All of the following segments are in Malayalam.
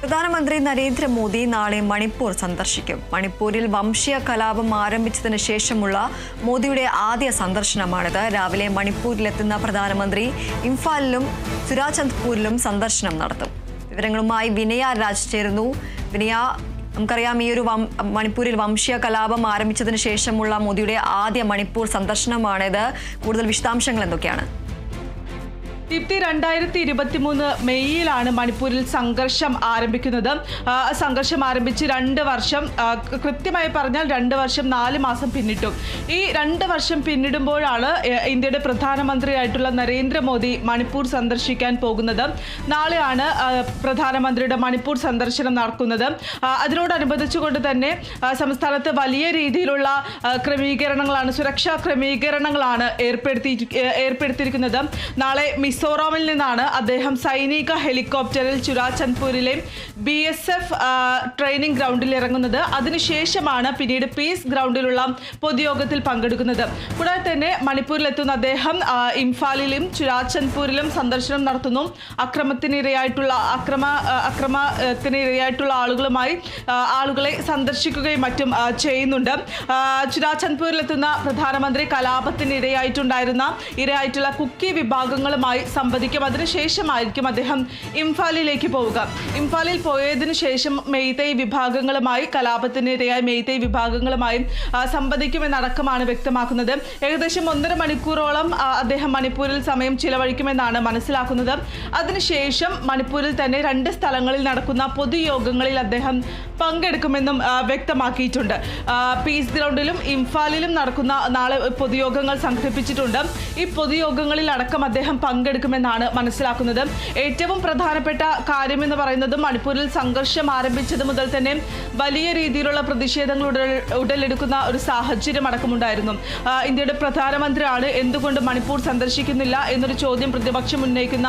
പ്രധാനമന്ത്രി നരേന്ദ്രമോദി നാളെ മണിപ്പൂർ സന്ദർശിക്കും. മണിപ്പൂരിൽ വംശീയ കലാപം ആരംഭിച്ചതിന് ശേഷമുള്ള മോദിയുടെ ആദ്യ സന്ദർശനമാണിത്. രാവിലെ മണിപ്പൂരിലെത്തുന്ന പ്രധാനമന്ത്രി ഇംഫാലിലും സുരാചന്ദ്പൂരിലും സന്ദർശനം നടത്തും. വിവരങ്ങളുമായി വിനയ രാജ് ചേരുന്നു. വിനയ നമുക്കറിയാം ഈ ഒരു മണിപ്പൂരിൽ വംശീയ കലാപം ആരംഭിച്ചതിന് ശേഷമുള്ള മോദിയുടെ ആദ്യ മണിപ്പൂർ സന്ദർശനമാണിത്. കൂടുതൽ വിശദാംശങ്ങൾ എന്തൊക്കെയാണ്? ദീപ്തി രണ്ടായിരത്തി ഇരുപത്തി മൂന്ന് മെയ്യിലാണ് മണിപ്പൂരിൽ സംഘർഷം ആരംഭിക്കുന്നത്. സംഘർഷം ആരംഭിച്ച് രണ്ട് വർഷം കൃത്യമായി പറഞ്ഞാൽ രണ്ട് വർഷം നാല് മാസം പിന്നിട്ടു. ഈ രണ്ട് വർഷം പിന്നിടുമ്പോഴാണ് ഇന്ത്യയുടെ പ്രധാനമന്ത്രിയായിട്ടുള്ള നരേന്ദ്രമോദി മണിപ്പൂർ സന്ദർശിക്കാൻ പോകുന്നത്. നാളെയാണ് പ്രധാനമന്ത്രിയുടെ മണിപ്പൂർ സന്ദർശനം നടക്കുന്നത്. അതിനോടനുബന്ധിച്ചുകൊണ്ട് തന്നെ സംസ്ഥാനത്ത് വലിയ രീതിയിലുള്ള ക്രമീകരണങ്ങളാണ് സുരക്ഷാ ക്രമീകരണങ്ങളാണ് ഏർപ്പെടുത്തി ഏർപ്പെടുത്തിയിരിക്കുന്നത്. നാളെ മിസോറാമിൽ നിന്നാണ് അദ്ദേഹം സൈനിക ഹെലികോപ്റ്ററിൽ ചുരാചന്ദ്പൂരിലെ ബി എസ് എഫ് ട്രെയിനിങ് ഗ്രൗണ്ടിൽ ഇറങ്ങുന്നത്. അതിനുശേഷമാണ് പിന്നീട് പീസ് ഗ്രൗണ്ടിലുള്ള പൊതുയോഗത്തിൽ പങ്കെടുക്കുന്നത്. കൂടാതെ തന്നെ മണിപ്പൂരിലെത്തുന്ന അദ്ദേഹം ഇംഫാലിലും ചുരാചന്ദ്പൂരിലും സന്ദർശനം നടത്തുന്നു. അക്രമത്തിനിരയായിട്ടുള്ള അക്രമ അക്രമത്തിനിരയായിട്ടുള്ള ആളുകളുമായി ആളുകളെ സന്ദർശിക്കുകയും മറ്റും ചെയ്യുന്നുണ്ട്. ചുരാചന്ദ്പൂരിലെത്തുന്ന പ്രധാനമന്ത്രി കലാപത്തിനിരയായിട്ടുണ്ടായിരുന്ന ഇരയായിട്ടുള്ള കുക്കി വിഭാഗങ്ങളുമായി സംവദിക്കും അതിനുശേഷമായിരിക്കും അദ്ദേഹം ഇംഫാലിലേക്ക് പോവുക. ഇംഫാലിൽ പോയതിനു ശേഷം മെയ്തൈ വിഭാഗങ്ങളുമായി കലാപത്തിനിരയായ മെയ്തൈ വിഭാഗങ്ങളുമായും സംവദിക്കുമെന്നടക്കമാണ് വ്യക്തമാക്കുന്നത്. ഏകദേശം ഒന്നര മണിക്കൂറോളം അദ്ദേഹം മണിപ്പൂരിൽ സമയം ചിലവഴിക്കുമെന്നാണ് മനസ്സിലാക്കുന്നത്. അതിനുശേഷം മണിപ്പൂരിൽ തന്നെ രണ്ട് സ്ഥലങ്ങളിൽ നടക്കുന്ന പൊതുയോഗങ്ങളിൽ അദ്ദേഹം പങ്കെടുക്കുമെന്നും വ്യക്തമാക്കിയിട്ടുണ്ട്. പീസ് ഗ്രൗണ്ടിലും ഇംഫാലിലും നടക്കുന്ന നാളെ പൊതുയോഗങ്ങൾ സംഘടിപ്പിച്ചിട്ടുണ്ട്. ഈ പൊതുയോഗങ്ങളിൽ അടക്കം അദ്ദേഹം പങ്കെടുക്കുമെന്നാണ് മനസ്സിലാക്കുന്നത്. ഏറ്റവും പ്രധാനപ്പെട്ട കാര്യമെന്ന് പറയുന്നത് മണിപ്പൂരിൽ സംഘർഷം ആരംഭിച്ചത് മുതൽ തന്നെ വലിയ രീതിയിലുള്ള പ്രതിഷേധങ്ങൾ ഉടലെടുക്കുന്ന ഒരു സാഹചര്യം അടക്കമുണ്ടായിരുന്നു. ഇന്ത്യയുടെ പ്രധാനമന്ത്രിയാണ് എന്തുകൊണ്ട് മണിപ്പൂർ സന്ദർശിക്കുന്നില്ല എന്നൊരു ചോദ്യം പ്രതിപക്ഷം ഉന്നയിക്കുന്ന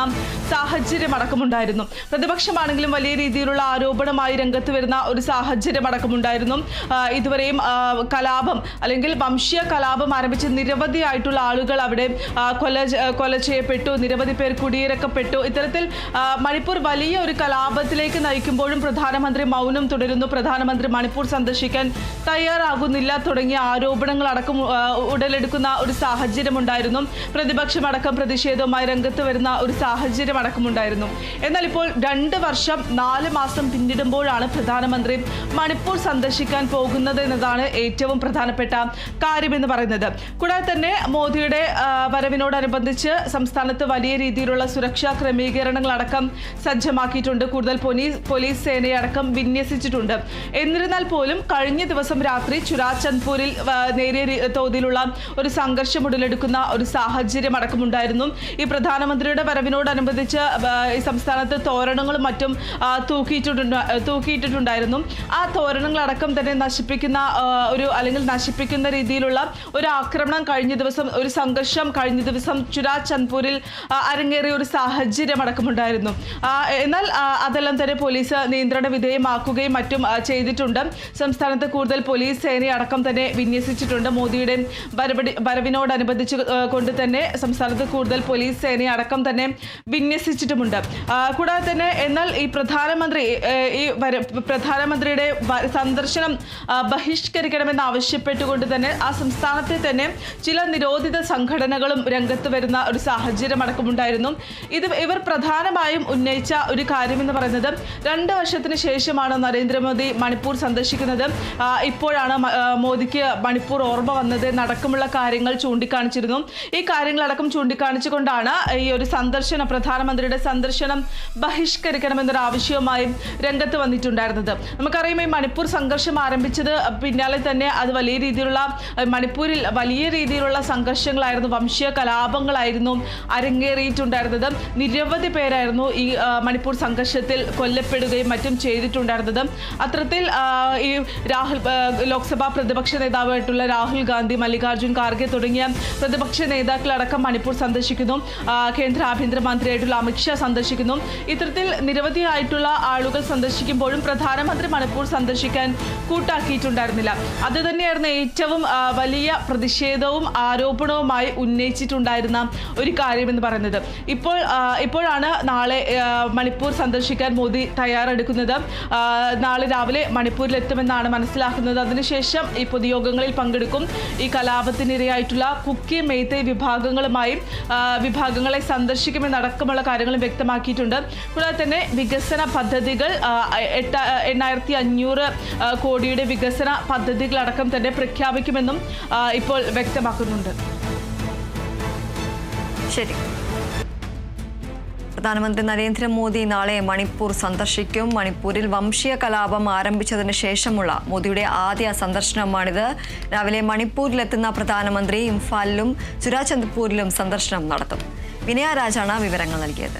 സാഹചര്യം അടക്കമുണ്ടായിരുന്നു. പ്രതിപക്ഷമാണെങ്കിലും വലിയ രീതിയിലുള്ള ആരോപണമായി രംഗത്ത് വരുന്ന ഒരു സാഹചര്യം അടക്കമുണ്ടായിരുന്നു. ഇതുവരെയും കലാപം അല്ലെങ്കിൽ വംശീയ കലാപം ആരംഭിച്ച നിരവധിയായിട്ടുള്ള ആളുകൾ അവിടെ കൊല കൊല ചെയ്യപ്പെട്ടു. നിരവധി പേർ കുടിയിറക്കപ്പെട്ടു. ഇത്തരത്തിൽ മണിപ്പൂർ വലിയ ഒരു കലാപത്തിലേക്ക് നയിക്കുമ്പോഴും പ്രധാനമന്ത്രി മൗനം തുടരുന്നു. പ്രധാനമന്ത്രി മണിപ്പൂർ സന്ദർശിക്കാൻ തയ്യാറാകുന്നില്ല. തുടങ്ങിയ ആരോപണങ്ങൾ അടക്കം ഉടലെടുക്കുന്ന ഒരു സാഹചര്യം ഉണ്ടായിരുന്നു പ്രതിപക്ഷമടക്കം പ്രതിഷേധവുമായി രംഗത്ത് വരുന്ന ഒരു സാഹചര്യം അടക്കമുണ്ടായിരുന്നു എന്നാൽ ഇപ്പോൾ രണ്ട് വർഷം നാല് മാസം പിന്നിടുമ്പോഴാണ് പ്രധാനമന്ത്രി മണിപ്പൂർ സന്ദർശിക്കാൻ പോകുന്നത് എന്നതാണ് ഏറ്റവും പ്രധാനപ്പെട്ട കാര്യമെന്ന് പറയുന്നത്. കൂടാതെ തന്നെ മോദിയുടെ വരവിനോടനുബന്ധിച്ച് സംസ്ഥാനത്ത് വലിയ രീതിയിലുള്ള സുരക്ഷാ ക്രമീകരണങ്ങളടക്കം സജ്ജമാക്കിയിട്ടുണ്ട്. കൂടുതൽ പോലീസ് പോലീസ് സേനയെ അടക്കം വിന്യസിച്ചിട്ടുണ്ട്. എന്നിരുന്നാൽ പോലും കഴിഞ്ഞ ദിവസം രാത്രി ചുരാചന്ദ്പൂരിൽ നേരിയ തോതിലുള്ള ഒരു സംഘർഷം ഉടലെടുക്കുന്ന ഒരു സാഹചര്യം അടക്കമുണ്ടായിരുന്നു. ഈ പ്രധാനമന്ത്രിയുടെ വരവിനോടനുബന്ധിച്ച് ഈ സംസ്ഥാനത്ത് തോരണങ്ങളും മറ്റും തൂക്കിയിട്ടുണ്ട് തൂക്കിയിട്ടിട്ടുണ്ടായിരുന്നു. ആ തോരണങ്ങളടക്കം തന്നെ നശിപ്പിക്കുന്ന ഒരു അല്ലെങ്കിൽ നശിപ്പിക്കുന്ന രീതിയിലുള്ള ഒരു ആക്രമണം കഴിഞ്ഞ ദിവസം ഒരു സംഘർഷം കഴിഞ്ഞ ദിവസം ചുരാചന്ദ്പൂരിൽ അരങ്ങേറിയ ഒരു സാഹചര്യം അടക്കമുണ്ടായിരുന്നു. എന്നാൽ അതെല്ലാം തന്നെ പോലീസ് നിയന്ത്രണ വിധേയമാക്കുകയും മറ്റും ചെയ്തിട്ടുണ്ട്. സംസ്ഥാനത്ത് കൂടുതൽ പോലീസ് സേനയെ അടക്കം തന്നെ വിന്യസിച്ചിട്ടുണ്ട്. മോദിയുടെ വരവടി വരവിനോടനുബന്ധിച്ച് കൊണ്ട് തന്നെ സംസ്ഥാനത്ത് കൂടുതൽ പോലീസ് സേനയെ അടക്കം തന്നെ വിന്യസിച്ചിട്ടുമുണ്ട്. കൂടാതെ തന്നെ എന്നാൽ ഈ പ്രധാനമന്ത്രി ഈ പ്രധാനമന്ത്രിയുടെ സന്ദർശനം ബഹിഷ്കരിക്കണമെന്ന് ആവശ്യപ്പെട്ടുകൊണ്ട് തന്നെ ആ സംസ്ഥാനത്തെ തന്നെ ചില നിരോധിത സംഘടനകളും രംഗത്ത് വരുന്ന ഒരു സാഹചര്യം അടക്കമുണ്ടായിരുന്നു ഇത് ഇവർ പ്രധാനമായും ഉന്നയിച്ച ഒരു കാര്യമെന്ന് പറയുന്നത് രണ്ട് വർഷത്തിന് ശേഷമാണ് നരേന്ദ്രമോദി മണിപ്പൂർ സന്ദർശിക്കുന്നത്. ഇപ്പോഴാണ് മോദിക്ക് മണിപ്പൂർ ഓർമ്മ വന്നത്. നടക്കുമുള്ള കാര്യങ്ങൾ ചൂണ്ടിക്കാണിച്ചിരുന്നു. ഈ കാര്യങ്ങളടക്കം ചൂണ്ടിക്കാണിച്ചുകൊണ്ടാണ് ഈ ഒരു സന്ദർശനം പ്രധാനമന്ത്രിയുടെ സന്ദർശനം ബഹിഷ്കരിക്കണമെന്നൊരു ആവശ്യവുമായി രംഗത്ത് വന്നിട്ടുണ്ടായിരുന്നത്. നമുക്കറിയാം ഈ മണിപ്പൂർ സംഘർഷം ആരംഭിച്ചത് പിന്നാലെ തന്നെ അത് വലിയ രീതിയിലുള്ള മണിപ്പൂരിൽ വലിയ രീതിയിലുള്ള സംഘർഷങ്ങളായിരുന്നു. വംശീയ കലാപങ്ങളായിരുന്നു. അരങ്ങേറിയിട്ടുണ്ടായിരുന്നത് നിരവധി പേരായിരുന്നു ഈ മണിപ്പൂർ സംഘർഷത്തിൽ കൊല്ലപ്പെടുകയും മറ്റും ചെയ്തിട്ടുണ്ടായിരുന്നത്. അത്തരത്തിൽ ഈ രാഹുൽ ലോക്സഭാ പ്രതിപക്ഷ നേതാവായിട്ടുള്ള രാഹുൽ ഗാന്ധി മല്ലികാർജുൻ ഖാർഗെ തുടങ്ങിയ പ്രതിപക്ഷ നേതാക്കളടക്കം മണിപ്പൂർ സന്ദർശിക്കുന്നു. കേന്ദ്ര ആഭ്യന്തരമന്ത്രിയായിട്ടുള്ള അമിത്ഷാ സന്ദർശിക്കുന്നു. ഇത്തരത്തിൽ നിരവധിയായിട്ടുള്ള ആളുകൾ സന്ദർശിക്കുമ്പോഴും പ്രധാനമന്ത്രി മണിപ്പൂർ സന്ദർശിക്കാൻ കൂട്ടാക്കിയിട്ടുണ്ടായിരുന്നില്ല. അത് തന്നെയായിരുന്നു ഏറ്റവും വലിയ പ്രതിഷേധവും ആരോപണവുമായി ഉന്നയിച്ചിട്ടുണ്ടായിരുന്ന ഒരു കാര്യമെന്ന് പറയുന്നത്. പറയുന്നത് ഇപ്പോൾ ഇപ്പോഴാണ് നാളെ മണിപ്പൂർ സന്ദർശിക്കാൻ മോദി തയ്യാറെടുക്കുന്നത്. നാളെ രാവിലെ മണിപ്പൂരിലെത്തുമെന്നാണ് മനസ്സിലാക്കുന്നത്. അതിനുശേഷം ഈ പൊതുയോഗങ്ങളിൽ പങ്കെടുക്കും. ഈ കലാപത്തിനിരയായിട്ടുള്ള കുക്കി മെയ്ത്തെ വിഭാഗങ്ങളുമായും വിഭാഗങ്ങളെ സന്ദർശിക്കുമെന്നടക്കമുള്ള കാര്യങ്ങളും വ്യക്തമാക്കിയിട്ടുണ്ട്. കൂടാതെ തന്നെ വികസന പദ്ധതികൾ എട്ട എണ്ണായിരത്തി അഞ്ഞൂറ് കോടിയുടെ വികസന പദ്ധതികളടക്കം തന്നെ പ്രഖ്യാപിക്കുമെന്നും ഇപ്പോൾ വ്യക്തമാക്കുന്നുണ്ട്. ശരി. പ്രധാനമന്ത്രി നരേന്ദ്രമോദി നാളെ മണിപ്പൂർ സന്ദർശിക്കും. മണിപ്പൂരിൽ വംശീയ കലാപം ആരംഭിച്ചതിന് ശേഷമുള്ള മോദിയുടെ ആദ്യ സന്ദർശനമാണിത്. രാവിലെ മണിപ്പൂരിലെത്തുന്ന പ്രധാനമന്ത്രി ഇംഫാലിലും ചുരാചന്ദ്പൂരിലും സന്ദർശനം നടത്തും. വിനയരാജാണ് വിവരങ്ങൾ നൽകിയത്.